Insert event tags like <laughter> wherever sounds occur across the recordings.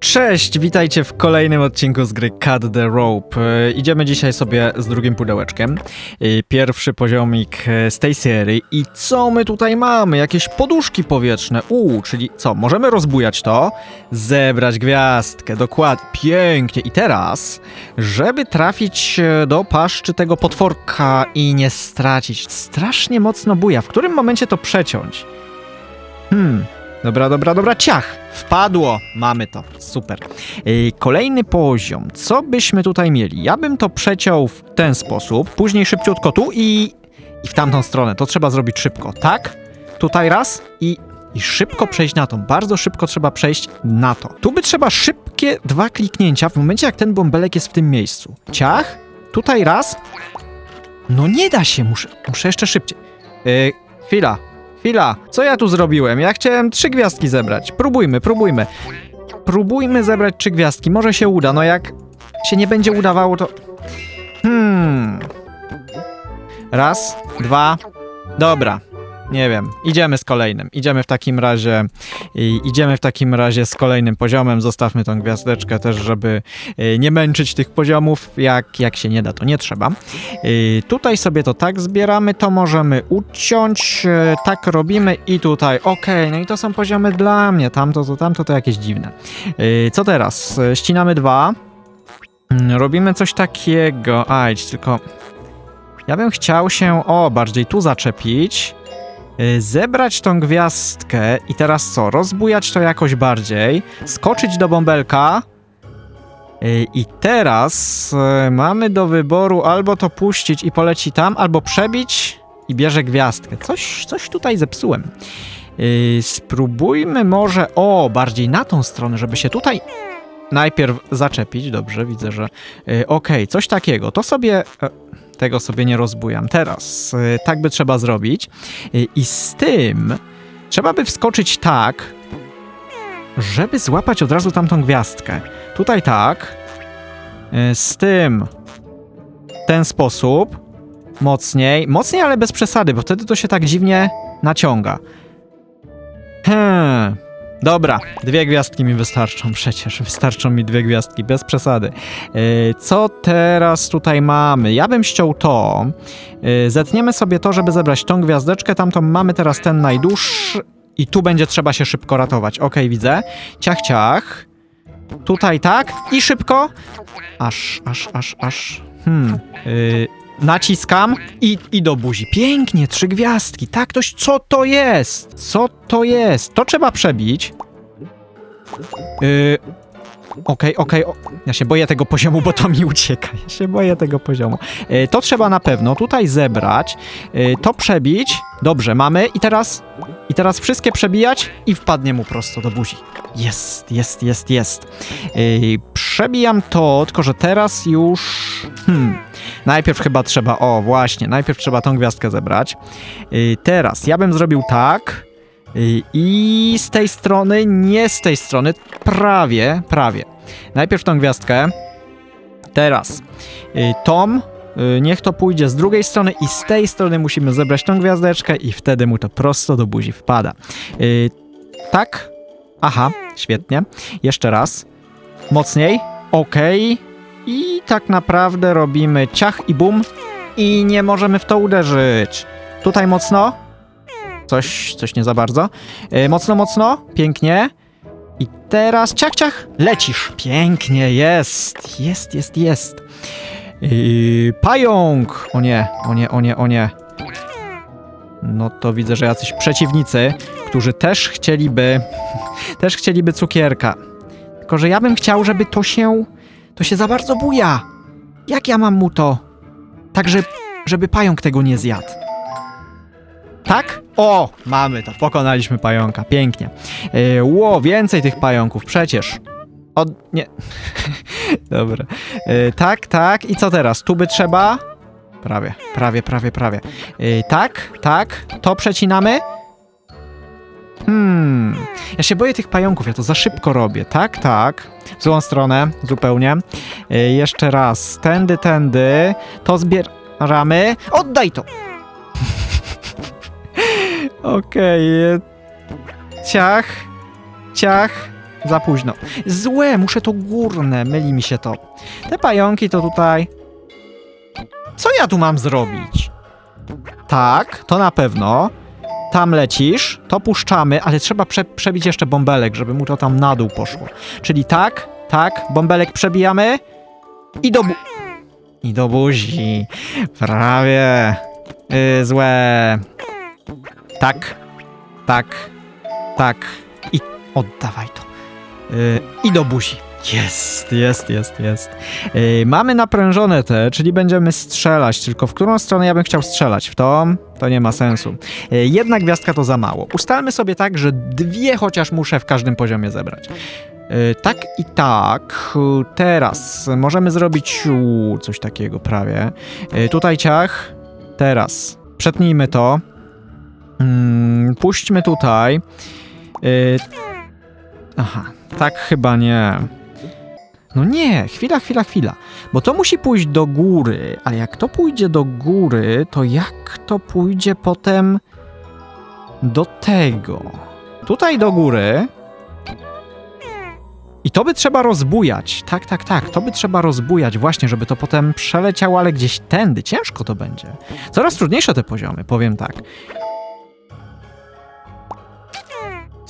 Cześć, witajcie w kolejnym odcinku z gry Cut the Rope. E, Idziemy dzisiaj sobie z drugim pudełeczkiem. E, Pierwszy poziomik e, z tej serii. I co my tutaj mamy? Jakieś poduszki powietrzne. Uuu, czyli co? Możemy rozbujać to, zebrać gwiazdkę, dokładnie, pięknie. I teraz, żeby trafić do paszczy tego potworka i nie stracić, strasznie mocno buja. W którym momencie to przeciąć? Hmm, Dobra, dobra, dobra, ciach! Wpadło! Mamy to, super. Yy, Kolejny poziom. Co byśmy tutaj mieli? Ja bym to przeciął w ten sposób, później szybciutko tu i, i w tamtą stronę. To trzeba zrobić szybko, tak? Tutaj raz i, i szybko przejść na to. Bardzo szybko trzeba przejść na to. Tu by trzeba szybkie dwa kliknięcia w momencie, jak ten bąbelek jest w tym miejscu. Ciach, tutaj raz. No nie da się, muszę, muszę jeszcze szybciej. Yy, chwila, Chwila, co ja tu zrobiłem? Ja chciałem trzy gwiazdki zebrać. Próbujmy, próbujmy. Próbujmy zebrać trzy gwiazdki. Może się uda. No jak się nie będzie udawało, to. Hmm. Raz, dwa. Dobra. Nie wiem. Idziemy z kolejnym. Idziemy w takim razie. I idziemy w takim razie z kolejnym poziomem. Zostawmy tą gwiazdeczkę też, żeby y, nie męczyć tych poziomów. Jak, jak się nie da, to nie trzeba. Y, tutaj sobie to tak zbieramy, to możemy uciąć, y, tak robimy i tutaj, okej, no i to są poziomy dla mnie, tamto, to tamto, to jakieś dziwne. Co teraz? Ścinamy dwa, Mm, robimy coś takiego, ajdź, tylko ja bym chciał się, o, bardziej tu zaczepić, zebrać tą gwiazdkę i teraz co, rozbujać to jakoś bardziej, skoczyć do bąbelka, Y, I teraz y, mamy do wyboru albo to puścić i poleci tam, albo przebić i bierze gwiazdkę. Coś, coś tutaj zepsułem. Spróbujmy może, o, bardziej na tą stronę, żeby się tutaj najpierw zaczepić. Dobrze, widzę, że okej, coś takiego. To sobie, e, tego sobie nie rozbujam. Teraz y, tak by trzeba zrobić. Y, I z tym trzeba by wskoczyć tak, żeby złapać od razu tamtą gwiazdkę. Tutaj tak. y, Z tym. W ten sposób. Mocniej. Mocniej, ale bez przesady, bo wtedy to się tak dziwnie naciąga. Hmm. Dobra, dwie gwiazdki mi wystarczą przecież. Wystarczą mi dwie gwiazdki, bez przesady. Y, Co teraz tutaj mamy? Ja bym ściął to. Y, Zetniemy sobie to, żeby zebrać tą gwiazdeczkę. Tamtą mamy teraz ten najdłuższy. I tu będzie trzeba się szybko ratować. Okej, widzę. Ciach, ciach. Tutaj tak. I szybko. Aż, aż, aż, aż. Hmm. Yy, naciskam i, i do buzi. Pięknie, trzy gwiazdki. Tak, ktoś, co to jest? Co to jest? To trzeba przebić. Yy, Okej, okej, o- ja się boję tego poziomu, bo to mi ucieka. Ja się boję tego poziomu. Yy, to trzeba na pewno tutaj zebrać, yy, to przebić. Dobrze, mamy i teraz i teraz wszystkie przebijać i wpadnie mu prosto do buzi. Jest, jest, jest, jest. Yy, przebijam to, tylko że teraz już. Hmm. Najpierw chyba trzeba. O, właśnie, najpierw trzeba tą gwiazdkę zebrać. Teraz ja bym zrobił tak. I z tej strony, nie z tej strony, prawie, prawie. Najpierw tą gwiazdkę. Teraz Tom, yy, niech to pójdzie z drugiej strony i z tej strony musimy zebrać tą gwiazdeczkę i wtedy mu to prosto do buzi wpada. Tak? Aha, świetnie. Jeszcze raz. Mocniej. Okej. I tak naprawdę robimy ciach i bum i nie możemy w to uderzyć. Tutaj mocno. Coś, coś nie za bardzo. Yy, mocno, mocno. Pięknie. I teraz ciach, ciach. Lecisz. Pięknie, jest. Jest, jest, jest. Yy, pająk! O nie, o nie, o nie, o nie. No to widzę, że jacyś przeciwnicy, którzy też chcieliby, <laughs> też chcieliby cukierka. Tylko, że ja bym chciał, żeby to się, to się za bardzo buja. Jak ja mam mu to? Tak, że, żeby pająk tego nie zjadł. Tak? O, mamy to, pokonaliśmy pająka, pięknie. Yy, ło, więcej tych pająków, przecież. Od... nie. <laughs> Dobra. Yy, tak, tak, i co teraz? Tu by trzeba... Prawie, prawie, prawie, prawie. Yy, tak, tak, to przecinamy. Hmm. Ja się boję tych pająków, ja to za szybko robię. Tak, tak. W złą stronę, zupełnie. Yy, jeszcze raz. Tędy, tędy. To zbieramy. Oddaj to! <laughs> Okej. yy, Ciach. Ciach. za późno. Złe, muszę to górne, myli mi się to. Te pająki to tutaj... Co ja tu mam zrobić? Tak, to na pewno. Tam lecisz, to puszczamy, ale trzeba prze, przebić jeszcze bąbelek, żeby mu to tam na dół poszło. Czyli tak, tak, bąbelek przebijamy i do bu... I do buzi. Prawie. Yy, złe. Tak, tak, tak. I oddawaj to. Yy, I do buzi. Jest, jest, jest, jest. Yy, mamy naprężone te, czyli będziemy strzelać, tylko w którą stronę ja bym chciał strzelać? W tą? To nie ma sensu. Yy, jedna gwiazdka to za mało. Ustalmy sobie tak, że dwie chociaż muszę w każdym poziomie zebrać. Yy, tak i tak. Yy, Teraz możemy zrobić u, coś takiego prawie. Yy, tutaj ciach. Teraz. Przetnijmy to. Mm, puśćmy tutaj. Yy, aha, tak chyba nie. No nie, chwila, chwila, chwila. Bo to musi pójść do góry, ale jak to pójdzie do góry, to jak to pójdzie potem do tego? Tutaj do góry. I to by trzeba rozbujać. Tak, tak, tak. To by trzeba rozbujać właśnie, żeby to potem przeleciało, ale gdzieś tędy. Ciężko to będzie. Coraz trudniejsze te poziomy, powiem tak.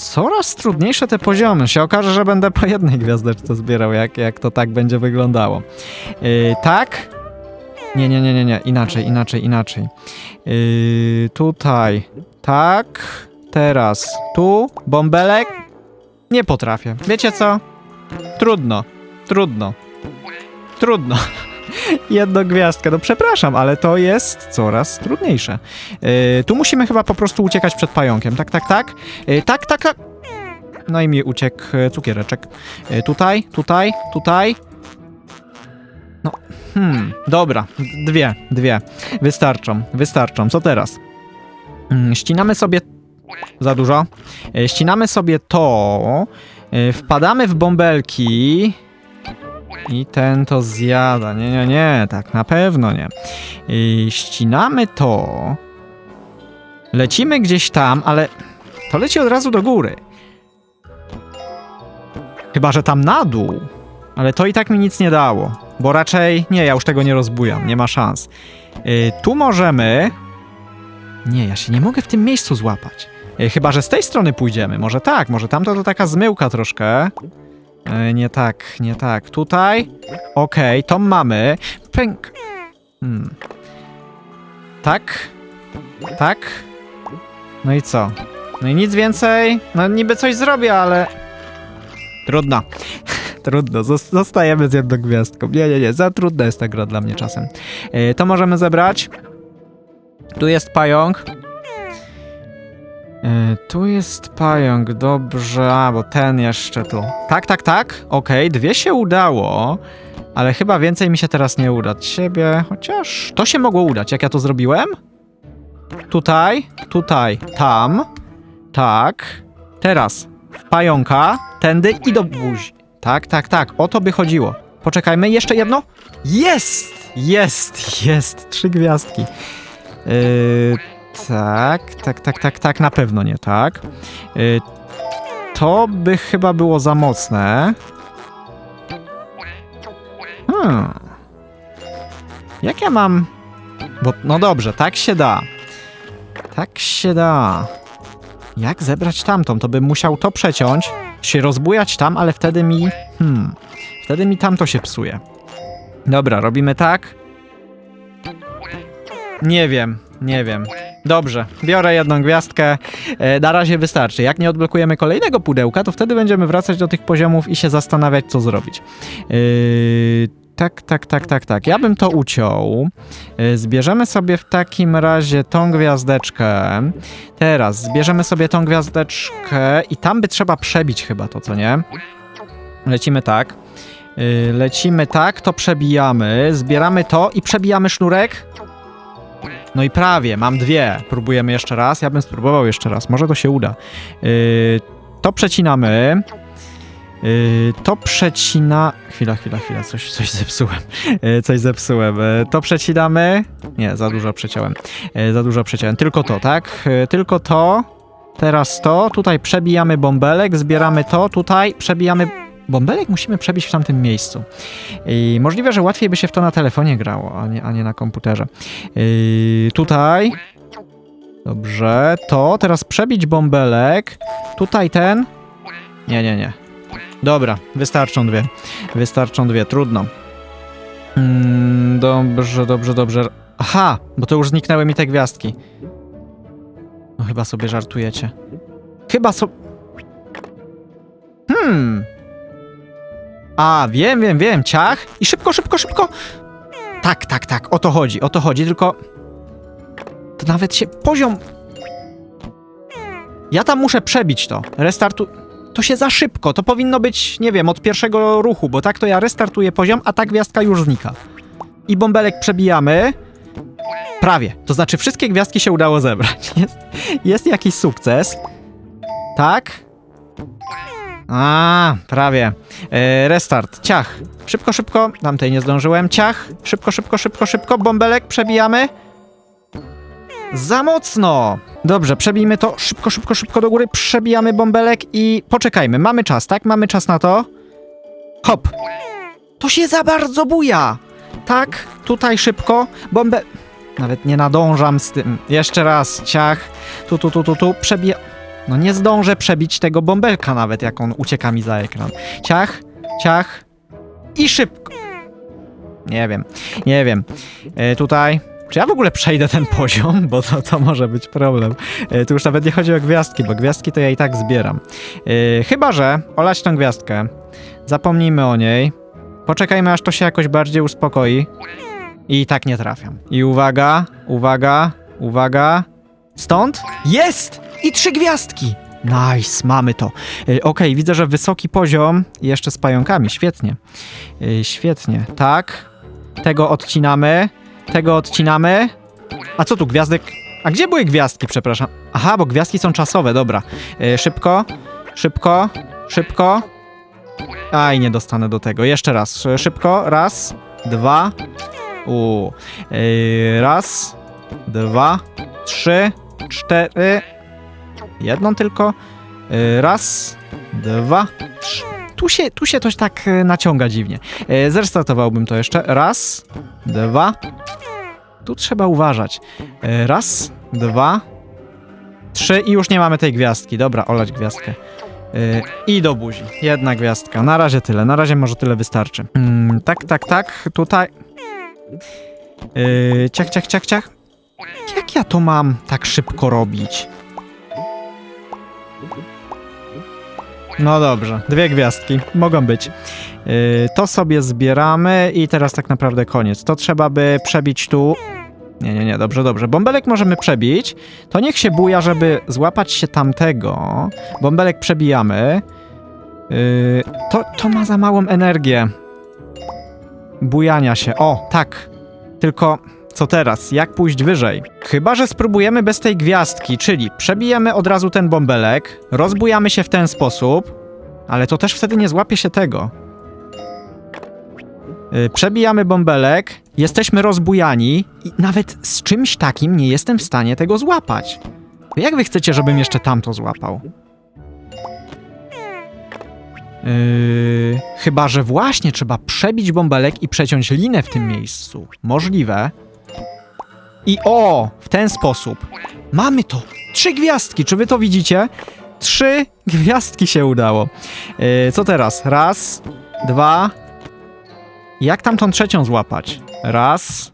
Coraz trudniejsze te poziomy. Się okaże, że będę po jednej gwiazdeczce zbierał, jak, jak to tak będzie wyglądało. Yy, tak? Nie, nie, nie, nie, nie. Inaczej, inaczej, inaczej. Yy, tutaj. Tak. Teraz. Tu. Bąbelek. Nie potrafię. Wiecie co? Trudno. Trudno. Trudno. <laughs> Jedną gwiazdkę. No przepraszam, ale to jest coraz trudniejsze. Yy, tu musimy chyba po prostu uciekać przed pająkiem. Tak, tak, tak. Yy, tak, tak, tak. No i mi uciekł e, cukiereczek. Yy, tutaj, tutaj, tutaj. No, hmm, dobra. Dwie, dwie. Wystarczą, wystarczą. Co teraz? Mm, ścinamy sobie... Za dużo. Yy, ścinamy sobie to. Yy, wpadamy w bąbelki. I ten to zjada. Nie, nie, nie, tak na pewno nie. I ścinamy to. Lecimy gdzieś tam, ale to leci od razu do góry. Chyba, że tam na dół. Ale to i tak mi nic nie dało. Bo raczej. Nie, ja już tego nie rozbujam, nie ma szans. Yy, tu możemy. Nie, ja się nie mogę w tym miejscu złapać. Yy, chyba, że z tej strony pójdziemy. Może tak, może tamto to taka zmyłka troszkę. E, nie tak, nie tak. Tutaj. Okej, to mamy. Pęk. Hmm. Tak. Tak. No i co? No i nic więcej. No niby coś zrobię, ale... Trudno. <laughs> Trudno, zos- zostajemy z jedną gwiazdką. Nie, nie, nie, za trudna jest ta gra dla mnie czasem. E, to możemy zebrać. Tu jest pająk. E, tu jest pająk, dobrze, a bo ten jeszcze tu. Tak, tak, tak, okej, dwie się udało, ale chyba więcej mi się teraz nie uda. Ciebie, chociaż to się mogło udać, jak ja to zrobiłem? Tutaj, tutaj, tam, tak, teraz w pająka, tędy i do buzi. Tak, tak, tak, o to by chodziło. Poczekajmy, jeszcze jedno? Jest! Jest, jest, trzy gwiazdki. Yy, tak, tak, tak, tak, tak, na pewno nie tak. Y, to by chyba było za mocne. Hmm. Jak ja mam... Bo, no dobrze, tak się da. Tak się da. Jak zebrać tamtą? To bym musiał to przeciąć, się rozbujać tam, ale wtedy mi... Hmm. Wtedy mi tamto się psuje. Dobra, robimy tak. Nie wiem, nie wiem. Dobrze, biorę jedną gwiazdkę. E, na razie wystarczy. Jak nie odblokujemy kolejnego pudełka, to wtedy będziemy wracać do tych poziomów i się zastanawiać, co zrobić. Yy, tak, tak, tak, tak, tak. Ja bym to uciął. Yy, zbierzemy sobie w takim razie tą gwiazdeczkę. Teraz zbierzemy sobie tą gwiazdeczkę i tam by trzeba przebić chyba to, co nie? Lecimy tak. Yy, lecimy tak, to przebijamy. Zbieramy to i przebijamy sznurek. No i prawie, mam dwie. Próbujemy jeszcze raz. Ja bym spróbował jeszcze raz. Może to się uda. Yy, to przecinamy. Yy, to przecina... Chwila, chwila, chwila. Coś, coś zepsułem. Yy, coś zepsułem. Yy, to przecinamy. Nie, za dużo przeciąłem. Yy, za dużo przeciąłem. Tylko to, tak? Yy, tylko to. Teraz to, tutaj przebijamy bąbelek, zbieramy to, tutaj przebijamy... Bąbelek musimy przebić w tamtym miejscu. I możliwe, że łatwiej by się w to na telefonie grało, a nie, a nie na komputerze. Yy, tutaj... Dobrze, to, teraz przebić bąbelek. Tutaj ten... Nie, nie, nie. Dobra, wystarczą dwie. Wystarczą dwie, trudno. Mm, dobrze, dobrze, dobrze. Aha, bo to już zniknęły mi te gwiazdki. No chyba sobie żartujecie. Chyba so... Hmm. A, wiem, wiem, wiem, ciach. I szybko, szybko, szybko. Tak, tak, tak, o to chodzi, o to chodzi, tylko... To nawet się poziom... Ja tam muszę przebić to. Restartu... To się za szybko, to powinno być, nie wiem, od pierwszego ruchu, bo tak to ja restartuję poziom, a ta gwiazdka już znika. I bąbelek przebijamy. Prawie. To znaczy wszystkie gwiazdki się udało zebrać. <laughs> Jest, jest jakiś sukces. Tak? A, prawie. E, restart. Ciach. Szybko, szybko. Tamtej nie zdążyłem. Ciach. Szybko, szybko, szybko, szybko. Bąbelek przebijamy. Za mocno! Dobrze, przebijmy to szybko, szybko, szybko do góry. Przebijamy bąbelek i poczekajmy. Mamy czas, tak? Mamy czas na to. Hop. To się za bardzo buja. Tak, tutaj szybko. Bombę... Nawet nie nadążam z tym. Jeszcze raz, ciach. Tu, tu, tu, tu, tu. Przebija... No nie zdążę przebić tego bąbelka nawet, jak on ucieka mi za ekran. Ciach, ciach i szybko. Nie wiem, nie wiem. E, tutaj... Czy ja w ogóle przejdę ten poziom? Bo to, to może być problem. E, tu już nawet nie chodzi o gwiazdki, bo gwiazdki to ja i tak zbieram. E, chyba, że olać tę gwiazdkę. Zapomnijmy o niej. Poczekajmy, aż to się jakoś bardziej uspokoi. I tak nie trafiam. I uwaga, uwaga, uwaga. Stąd? Jest! I trzy gwiazdki! Nice, mamy to. E, Okej, widzę, że wysoki poziom jeszcze z pająkami. Świetnie. E, świetnie. Tak. Tego odcinamy. Tego odcinamy. A co tu, gwiazdek? A gdzie były gwiazdki, przepraszam? Aha, bo gwiazdki są czasowe, dobra. E, szybko, szybko, szybko. Aj, nie dostanę do tego. Jeszcze raz. Szy- Szybko. Raz, dwa. U. Raz, dwa, trzy, cztery. Jedną tylko. Yy, raz, dwa, trzy. Tu się, tu się coś tak yy, naciąga dziwnie. Yy, zrestartowałbym to jeszcze. Raz, dwa. Tu trzeba uważać. Raz, dwa, trzy i już nie mamy tej gwiazdki. Dobra, olać gwiazdkę. I do buzi. Jedna gwiazdka. Na razie tyle. Na razie może tyle wystarczy. Mm, tak, tak, tak. Tutaj. Ciach, ciach, ciach, ciach. Jak ja to mam tak szybko robić? No dobrze, dwie gwiazdki, mogą być. Yy, to sobie zbieramy i teraz tak naprawdę koniec. To trzeba by przebić tu. Nie, nie, nie, dobrze, dobrze. Bąbelek możemy przebić. To niech się buja, żeby złapać się tamtego. Bąbelek przebijamy. Yy, to, to ma za małą energię. Bujania się. O, tak. Tylko co teraz? Jak pójść wyżej? Chyba, że spróbujemy bez tej gwiazdki, czyli przebijemy od razu ten bąbelek, rozbujamy się w ten sposób, ale to też wtedy nie złapie się tego. Yy, Przebijamy bąbelek, jesteśmy rozbujani i nawet z czymś takim nie jestem w stanie tego złapać. Jak wy chcecie, żebym jeszcze tamto złapał? Yy, chyba, że właśnie trzeba przebić bąbelek i przeciąć linę w tym miejscu. Możliwe. I o, w ten sposób. Mamy to. Trzy gwiazdki, czy wy to widzicie? Trzy gwiazdki się udało. Yy, co teraz? Raz, dwa. Jak tam tą trzecią złapać? Raz,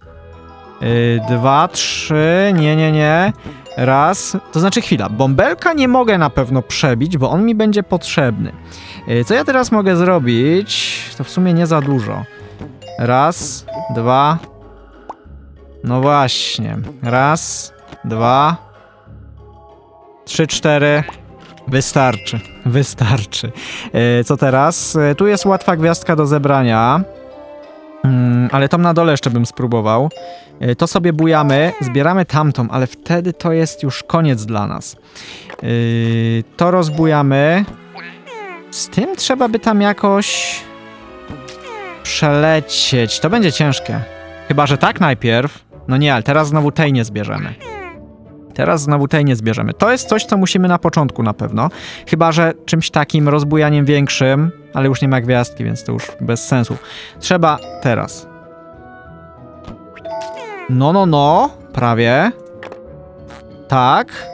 yy, dwa, trzy. Nie, nie, nie. Raz. To znaczy chwila. Bąbelka nie mogę na pewno przebić, bo on mi będzie potrzebny. Yy, Co ja teraz mogę zrobić? To w sumie nie za dużo. Raz, dwa. No właśnie. Raz, dwa, trzy, cztery. Wystarczy. <laughs> Wystarczy. Yy, Co teraz? Yy, Tu jest łatwa gwiazdka do zebrania. Mm, ale tam na dole jeszcze bym spróbował. Yy, To sobie bujamy, zbieramy tamtą, ale wtedy to jest już koniec dla nas. To rozbujamy. Z tym trzeba by tam jakoś przelecieć. To będzie ciężkie. Chyba, że tak najpierw. No nie, ale teraz znowu tej nie zbierzemy. Teraz znowu tej nie zbierzemy. To jest coś, co musimy na początku na pewno. Chyba, że czymś takim rozbujaniem większym, ale już nie ma gwiazdki, więc to już bez sensu. Trzeba teraz. No, no, no. Prawie. Tak.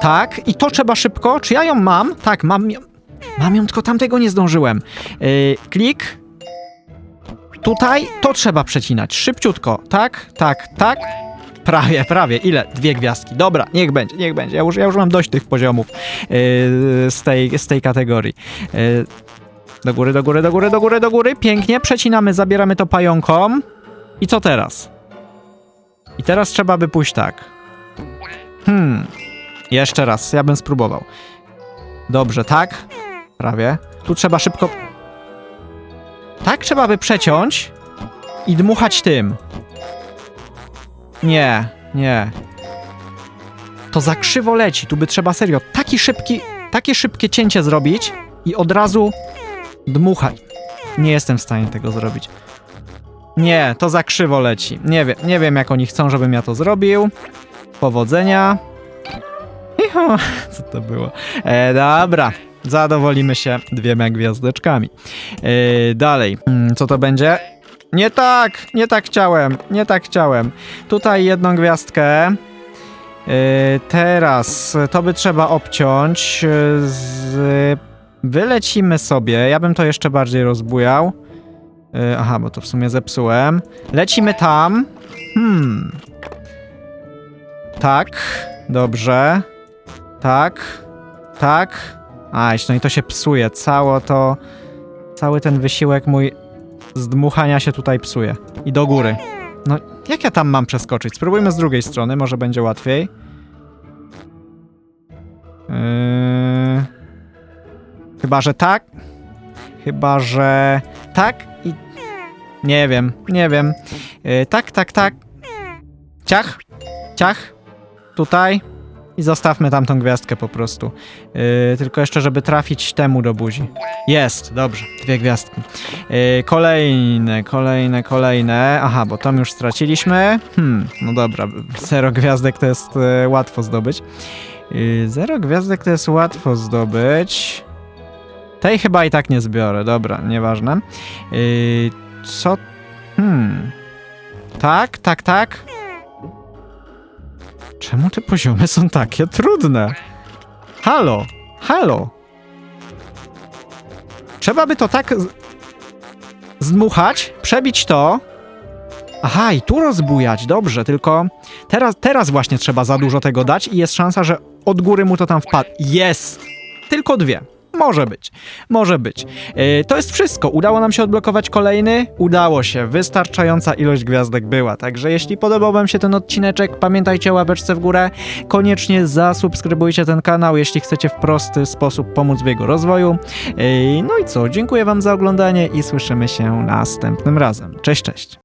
Tak. I to trzeba szybko. Czy ja ją mam? Tak, mam ją. Mam ją, tylko tamtego nie zdążyłem. Yy, klik. Tutaj to trzeba przecinać. Szybciutko. Tak, tak, tak. Prawie, prawie. Ile? Dwie gwiazdki. Dobra, niech będzie, niech będzie. Ja już, ja już mam dość tych poziomów yy, z, tej, z tej kategorii. Yy, do góry, do góry, do góry, do góry, do góry. Pięknie. Przecinamy, zabieramy to pająkom. I co teraz? I teraz trzeba by pójść tak. Hmm. Jeszcze raz, ja bym spróbował. Dobrze, tak? Prawie. Tu trzeba szybko. Tak trzeba by przeciąć i dmuchać tym. Nie, nie. To za krzywo leci. Tu by trzeba serio taki szybki, takie szybkie cięcie zrobić i od razu dmuchać. Nie jestem w stanie tego zrobić. Nie, to za krzywo leci. Nie wiem, nie wiem jak oni chcą, żebym ja to zrobił. Powodzenia. Iho, <laughs> co to było? E, dobra, zadowolimy się dwiema gwiazdeczkami. E, dalej, mm, co to będzie? Nie tak, nie tak chciałem, nie tak chciałem. Tutaj jedną gwiazdkę. E, teraz to by trzeba obciąć. e, Z... Wylecimy sobie. Ja bym to jeszcze bardziej rozbujał. E, Aha, bo to w sumie zepsułem. Lecimy tam. Hmm. Tak, dobrze. Tak, tak. Aś, no i to się psuje. Cało to. Cały ten wysiłek mój z dmuchania się tutaj psuje. I do góry. No, jak ja tam mam przeskoczyć? Spróbujmy z drugiej strony, może będzie łatwiej. Yy... Chyba, że tak. Chyba, że tak i. Nie wiem, nie wiem. Yy, tak, tak, tak. Ciach, ciach. Tutaj. I zostawmy tamtą gwiazdkę po prostu. Yy, tylko jeszcze, żeby trafić temu do buzi. Jest, dobrze, dwie gwiazdki. Yy, kolejne, kolejne, kolejne. Aha, bo tam już straciliśmy. Hmm, no dobra, zero gwiazdek to jest yy, łatwo zdobyć. Yy, zero gwiazdek to jest łatwo zdobyć. Tej chyba i tak nie zbiorę, dobra, nieważne. Yy, co? Hmm. Tak, tak, tak. Czemu te poziomy są takie trudne? Halo, halo. Trzeba by to tak zdmuchać, przebić to. Aha, i tu rozbujać, dobrze, tylko teraz, teraz właśnie trzeba za dużo tego dać i jest szansa, że od góry mu to tam wpadł. Jest! Tylko dwie. Może być, może być. Yy, to jest wszystko. Udało nam się odblokować kolejny. Udało się. Wystarczająca ilość gwiazdek była. Także jeśli podobał Wam się ten odcineczek, pamiętajcie o łapeczce w górę. Koniecznie zasubskrybujcie ten kanał, jeśli chcecie w prosty sposób pomóc w jego rozwoju. Yy, no i co? Dziękuję Wam za oglądanie i słyszymy się następnym razem. Cześć, cześć.